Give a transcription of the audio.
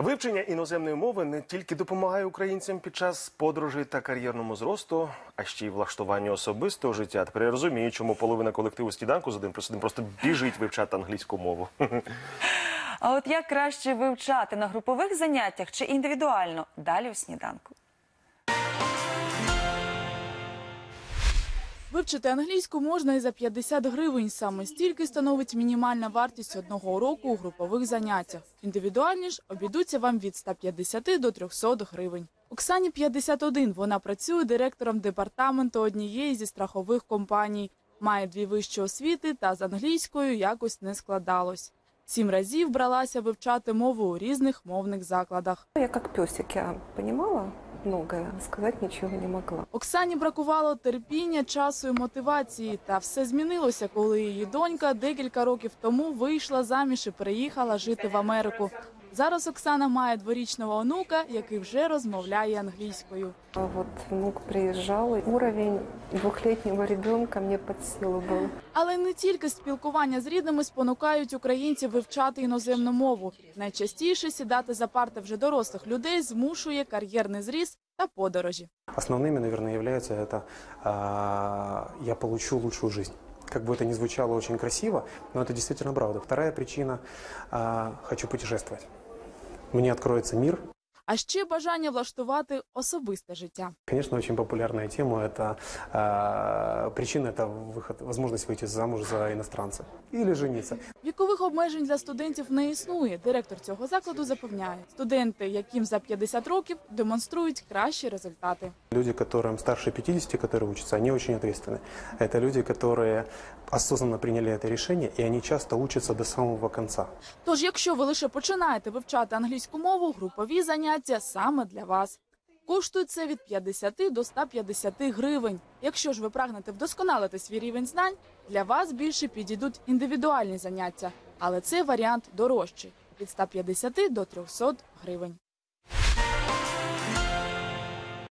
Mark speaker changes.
Speaker 1: Вивчення іноземної мови не тільки допомагає українцям під час подорожей та кар'єрному зросту, а ще й влаштуванню особистого життя. Тепер я розумію, чому половина колективу сніданку з один плюс один просто біжить вивчати англійську мову.
Speaker 2: А от як краще вивчати на групових заняттях чи індивідуально? Далі у сніданку.
Speaker 3: Вивчити англійську можна і за 50 гривень. Саме стільки становить мінімальна вартість одного уроку у групових заняттях. Індивідуальні ж обійдуться вам від 150 до 300 гривень. Оксані 51. Вона працює директором департаменту однієї зі страхових компаній. Має дві вищі освіти та з англійською якось не складалось. Сім разів бралася вивчати мову у різних мовних закладах.
Speaker 4: Я как песик, я розуміла многое, сказати нічого не могла.
Speaker 3: Оксані бракувало терпіння, часу і мотивації. Та все змінилося, коли її донька декілька років тому вийшла заміж і переїхала жити в Америку. Зараз Оксана має дворічного онука, який вже розмовляє англійською.
Speaker 4: А вот внук приезжал, и уровень двухлетнего ребенка мне под силу был.
Speaker 3: Але не тільки спілкування з рідними спонукають українців вивчати іноземну мову. Найчастіше сідати за парти вже дорослих людей змушує кар'єрний зріст та подорожі.
Speaker 5: Основными, наверное, являются это а, «я получу лучшую жизнь». Как бы это ни звучало очень красиво, но это действительно правда. Вторая причина а, – хочу путешествовать. Мне откроется мир
Speaker 3: А ще бажання влаштувати особисте життя.
Speaker 5: Конечно, очень популярная тема – это а, причина – это выход, возможность выйти замуж за иностранца или жениться.
Speaker 3: Вікових обмежень для студентів не існує. Директор цього закладу запевняє, студенти, яким за 50 років, демонструють кращі результати.
Speaker 5: Люди, которым старше 50, которые учатся, они очень ответственны. Это люди, которые осознанно приняли это решение, и они часто учатся до самого конца.
Speaker 3: Тож, якщо ви лише починаєте вивчати англійську мову, групові заняття саме для вас. Коштує це від 50 до 150 гривень. Якщо ж ви прагнете вдосконалити свій рівень знань, для вас більше підійдуть індивідуальні заняття, але цей варіант дорожчий від 150 до 300 гривень.